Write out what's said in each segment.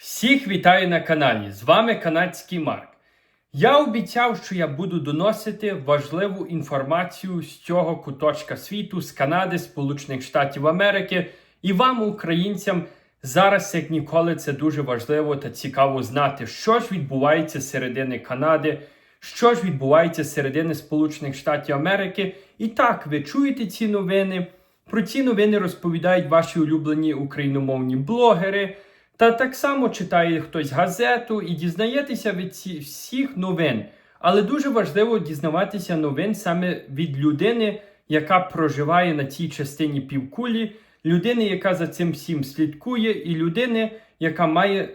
Всіх вітаю на каналі. З вами канадський Марк. Я обіцяв, що я буду доносити важливу інформацію з цього куточка світу, з Канади, Сполучених Штатів Америки. І вам, українцям, зараз як ніколи це дуже важливо та цікаво знати, що ж відбувається з середини Канади, що ж відбувається з середини Сполучених Штатів Америки. І так, ви чуєте ці новини. Про ці новини розповідають ваші улюблені україномовні блогери. Та так само читає хтось газету і дізнаєтеся від всіх новин. Але дуже важливо дізнаватися новин саме від людини, яка проживає на цій частині півкулі, людини, яка за цим всім слідкує, і людини, яка має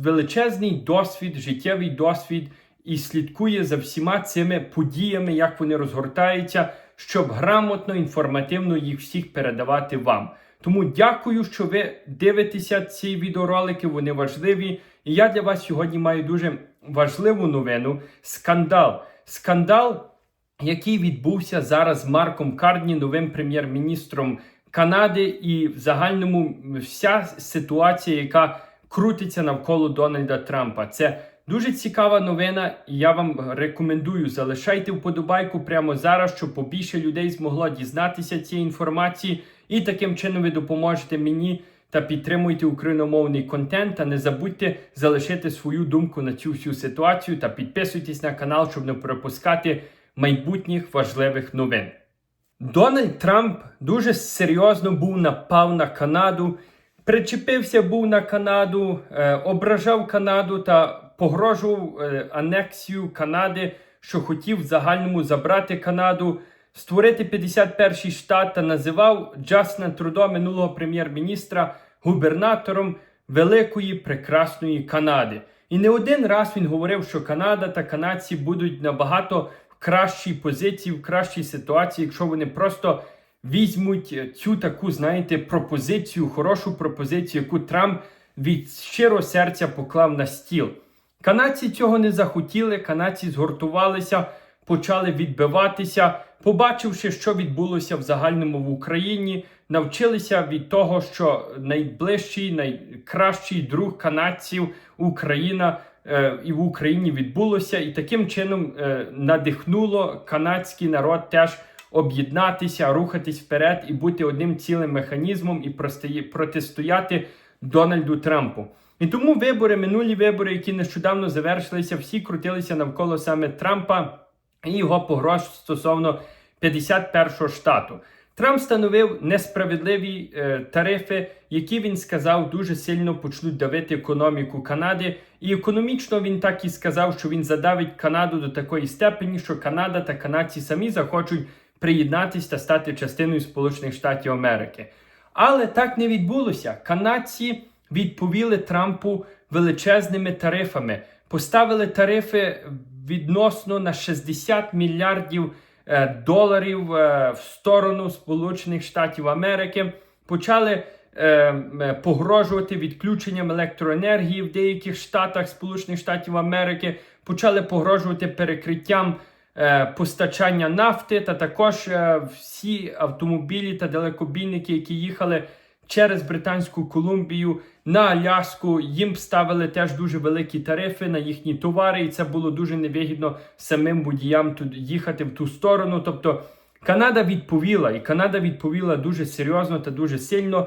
величезний досвід, життєвий досвід і слідкує за всіма цими подіями, як вони розгортаються, щоб грамотно, інформативно їх всіх передавати вам. Тому дякую, що ви дивитеся ці відеоролики, вони важливі. І я для вас сьогодні маю дуже важливу новину: скандал. Скандал, який відбувся зараз з Марком Кардні, новим прем'єр-міністром Канади, і в загальному вся ситуація, яка крутиться навколо Дональда Трампа. Це Дуже цікава новина, і я вам рекомендую залишайте вподобайку прямо зараз, щоб побільше людей змогло дізнатися цієї інформації. І таким чином ви допоможете мені та підтримуйте україномовний контент. Та не забудьте залишити свою думку на цю всю ситуацію та підписуйтесь на канал, щоб не пропускати майбутніх важливих новин. Дональд Трамп дуже серйозно був напав на Канаду, причепився був на Канаду, е, ображав Канаду та погрожував е, анексію Канади, що хотів в загальному забрати Канаду створити 51-й штат та називав Джастина Трудо, минулого прем'єр-міністра, губернатором великої прекрасної Канади. І не один раз він говорив, що Канада та канадці будуть набагато в кращій позиції, в кращій ситуації, якщо вони просто візьмуть цю таку, знаєте, пропозицію, хорошу пропозицію, яку Трамп від щирого серця поклав на стіл. Канадці цього не захотіли, канадці згуртувалися, почали відбиватися побачивши, що відбулося в загальному в Україні, навчилися від того, що найближчий, найкращий друг канадців Україна е, і в Україні відбулося, і таким чином е, надихнуло канадський народ теж об'єднатися, рухатись вперед і бути одним цілим механізмом і протистояти Дональду Трампу. І тому вибори, минулі вибори, які нещодавно завершилися, всі крутилися навколо саме Трампа і його погроз стосовно 51-го штату. Трамп встановив несправедливі е, тарифи, які він сказав дуже сильно почнуть давити економіку Канади. І економічно він так і сказав, що він задавить Канаду до такої степені, що Канада та канадці самі захочуть приєднатися та стати частиною Сполучених Штатів Америки. Але так не відбулося. Канадці відповіли Трампу величезними тарифами, поставили тарифи відносно на 60 мільярдів е, доларів е, в сторону Сполучених Штатів Америки. Почали е, погрожувати відключенням електроенергії в деяких штатах Сполучених Штатів Америки, почали погрожувати перекриттям. Постачання нафти та також всі автомобілі та далекобійники, які їхали через Британську Колумбію на Аляску. Їм ставили теж дуже великі тарифи на їхні товари, і це було дуже невигідно самим водіям тут їхати в ту сторону. Тобто Канада відповіла, і Канада відповіла дуже серйозно та дуже сильно.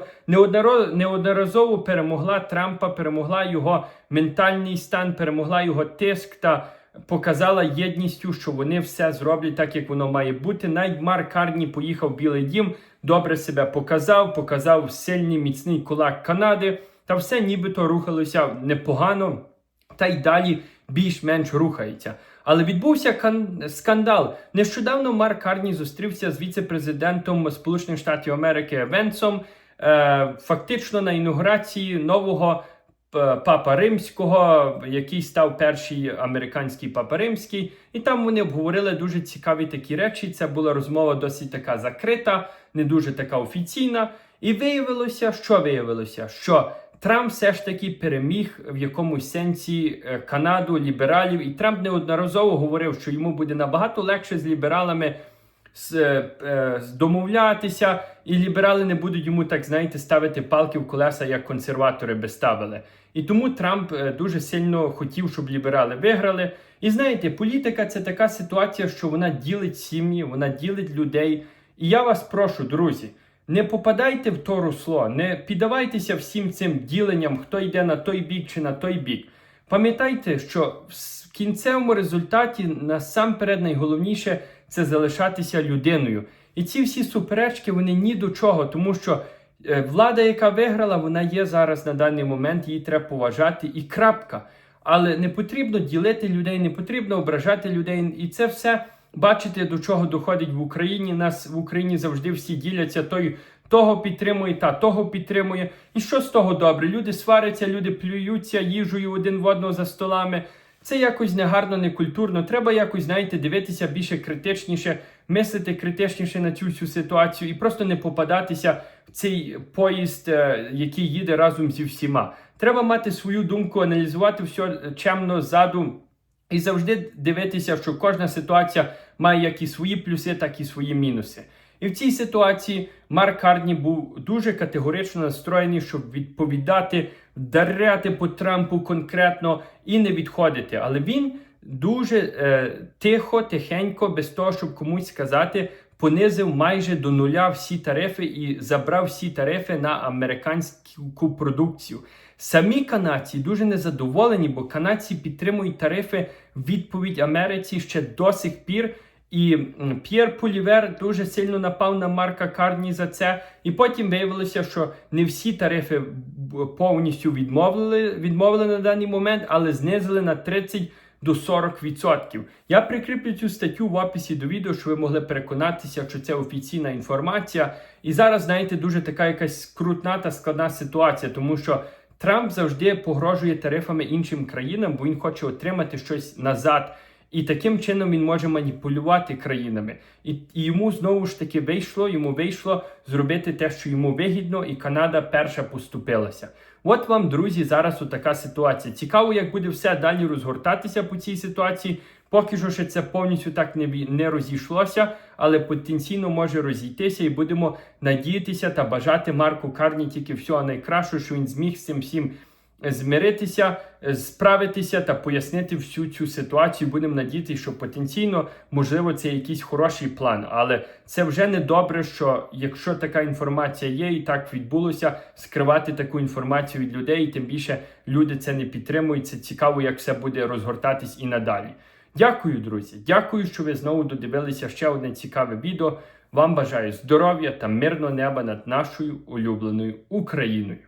Неодноразово перемогла Трампа, перемогла його ментальний стан, перемогла його тиск та. Показала єдністю, що вони все зроблять так, як воно має бути. Навіть Марк Карні поїхав в Білий Дім, добре себе показав, показав сильний міцний кулак Канади, та все нібито рухалося непогано, та й далі більш-менш рухається. Але відбувся кан... скандал. Нещодавно Марк Карні зустрівся з віце-президентом Сполучених Штатів Америки Венсом, е, фактично на інаугурації нового. Папа Римського, який став перший американський папа римський, і там вони обговорили дуже цікаві такі речі. Це була розмова досить така закрита, не дуже така офіційна. І виявилося, що виявилося, що Трамп все ж таки переміг в якомусь сенсі е, Канаду, лібералів, і Трамп неодноразово говорив, що йому буде набагато легше з лібералами е, е, домовлятися, і ліберали не будуть йому, так знаєте, ставити палки в колеса, як консерватори би ставили. І тому Трамп е, дуже сильно хотів, щоб ліберали виграли. І знаєте, політика це така ситуація, що вона ділить сім'ї, вона ділить людей. І я вас прошу, друзі, не попадайте в то русло, не піддавайтеся всім цим діленням, хто йде на той бік чи на той бік. Пам'ятайте, що в кінцевому результаті насамперед найголовніше це залишатися людиною. І ці всі суперечки вони ні до чого, тому що е, влада, яка виграла, вона є зараз на даний момент, її треба поважати і крапка. Але не потрібно ділити людей, не потрібно ображати людей. І це все бачите, до чого доходить в Україні. Нас в Україні завжди всі діляться. Той того підтримує, та того підтримує. І що з того добре? Люди сваряться, люди плюються їжею один в одного за столами. Це якось негарно, некультурно. Треба якось, знаєте, дивитися більше критичніше, мислити критичніше на цю всю ситуацію і просто не попадатися в цей поїзд, е, який їде разом зі всіма. Треба мати свою думку, аналізувати все чемно ззаду. І завжди дивитися, що кожна ситуація має як і свої плюси, так і свої мінуси. І в цій ситуації Марк Карні був дуже категорично настроєний, щоб відповідати, вдаряти по Трампу конкретно і не відходити. Але він дуже е, тихо, тихенько, без того, щоб комусь сказати, понизив майже до нуля всі тарифи і забрав всі тарифи на американську продукцію. Самі канадці дуже незадоволені, бо канадці підтримують тарифи відповідь Америці ще до сих пір. І П'єр Полівер дуже сильно напав на Марка Карні за це. І потім виявилося, що не всі тарифи повністю відмовили, відмовили на даний момент, але знизили на 30 до 40%. Я прикріплю цю статтю в описі до відео, щоб ви могли переконатися, що це офіційна інформація. І зараз, знаєте, дуже така якась скрутна та складна ситуація, тому що Трамп завжди погрожує тарифами іншим країнам, бо він хоче отримати щось назад. І таким чином він може маніпулювати країнами. І, і йому знову ж таки вийшло, йому вийшло зробити те, що йому вигідно, і Канада перша поступилася. От вам, друзі, зараз отака ситуація. Цікаво, як буде все далі розгортатися по цій ситуації. Поки що ще це повністю так не, не розійшлося, але потенційно може розійтися, і будемо надіятися та бажати Марку Карні тільки всього найкращого, що він зміг з цим всім змиритися, е, справитися та пояснити всю цю ситуацію. Будемо надіятися, що потенційно, можливо, це якийсь хороший план. Але це вже не добре, що якщо така інформація є і так відбулося, скривати таку інформацію від людей, і тим більше люди це не підтримують. Це цікаво, як все буде розгортатись і надалі. Дякую, друзі. Дякую, що ви знову додивилися ще одне цікаве відео. Вам бажаю здоров'я та мирного неба над нашою улюбленою Україною.